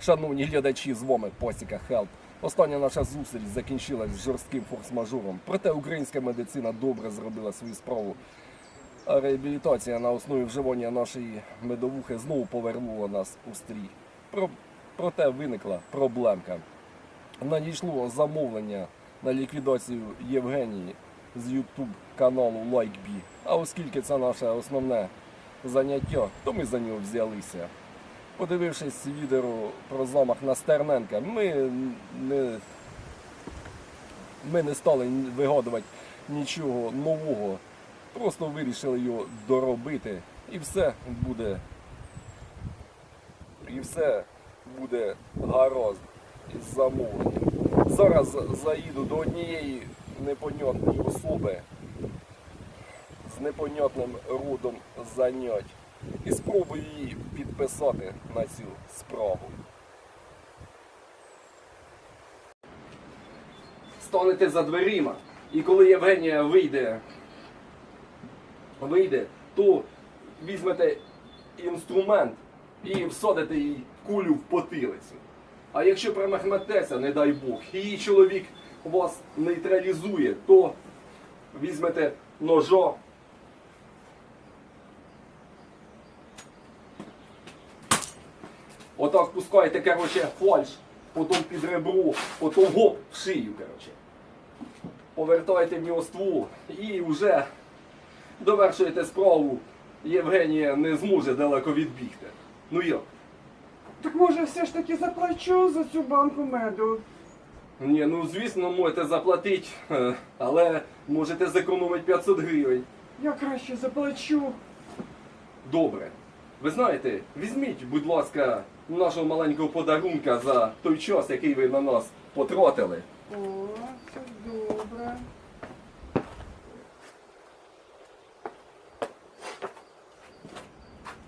Шановні глядачі, з вами Посіка Хелп. Остання наша зустріч закінчилась жорстким форс-мажором. Проте українська медицина добре зробила свою справу. Реабілітація на основі вживання нашої медовухи знову повернула нас у стрій. Про... Проте виникла проблемка. Надійшло замовлення на ліквідацію Євгенії з YouTube каналу LikeBee. А оскільки це наше основне заняття, то ми за нього взялися. Подивившись відео про замах на Стерненка, ми не, ми не стали вигадувати нічого нового. Просто вирішили його доробити і все буде. І все буде гаразд із замовленням. Зараз заїду до однієї непонятної особи з непонятним родом занять і спробую її підписати на цю справу. Станете за дверима, і коли Євгенія вийде, вийде, то візьмете інструмент і всадите їй кулю в потилицю. А якщо промахнетеся, не дай Бог, її чоловік вас нейтралізує, то візьмете ножа. Отак пускаєте, короче, фальш, потім під ребро, потім гоп в шию, короче. Повертаєте в нього ствол і вже довершуєте справу. Євгенія не зможе далеко відбігти. Ну як? Так може все ж таки заплачу за цю банку меду? Ні, ну звісно, можете заплатити, е, але можете зекономити 500 гривень. Я краще заплачу. Добре. Ви знаєте, візьміть, будь ласка, нашого маленького подарунка за той час, який ви на нас потратили. О, це добре.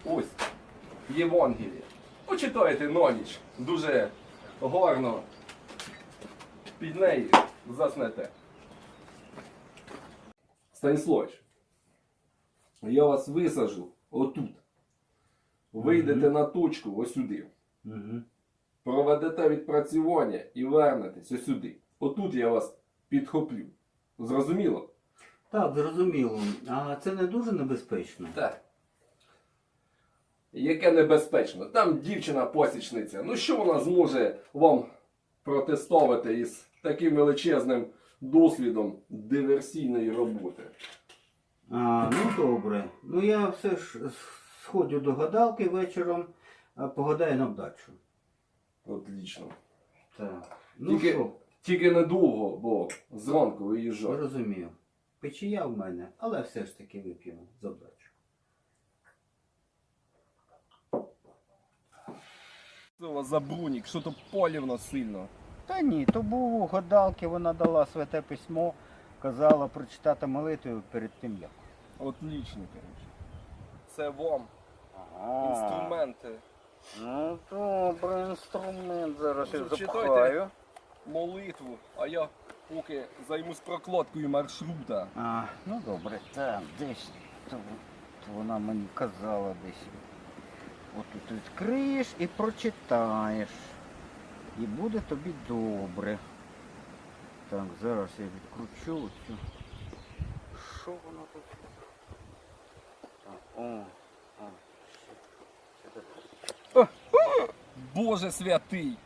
Ось Євангеліє. Почитайте на ніч. Дуже гарно. Під нею заснете. Станіславич, я вас висажу отут. Вийдете на точку ось сюди. Угу. Проведете відпрацювання і вернетесь ось сюди. Отут я вас підхоплю. Зрозуміло? Так, зрозуміло. А це не дуже небезпечно. Так. Яке небезпечно. Там дівчина посічниця. Ну що вона зможе вам протестувати із таким величезним досвідом диверсійної роботи? А, ну добре. Ну я все ж сходжу до гадалки вечором, а погадаю на вдачу. Отлично. Так. Ну Тільки, що, тільки недовго, бо зранку виїжджаю. зрозумів. Печія в мене, але все ж таки вип'ємо за вдачу. Це у вас за брунік, що то полівно сильно. Та ні, то був у гадалки, вона дала святе письмо, казала прочитати молитву перед тим як. Отлично, коротше. Це вам. Інструменти. Ну добре, інструмент зараз я запхаю. молитву, а я поки займусь прокладкою маршрута. А, ну добре, так, десь то, то вона мені казала десь. Отут відкриєш і прочитаєш. І буде тобі добре. Так, зараз я відкручу оцю. Що воно тут? Так, о, о, Боже святий!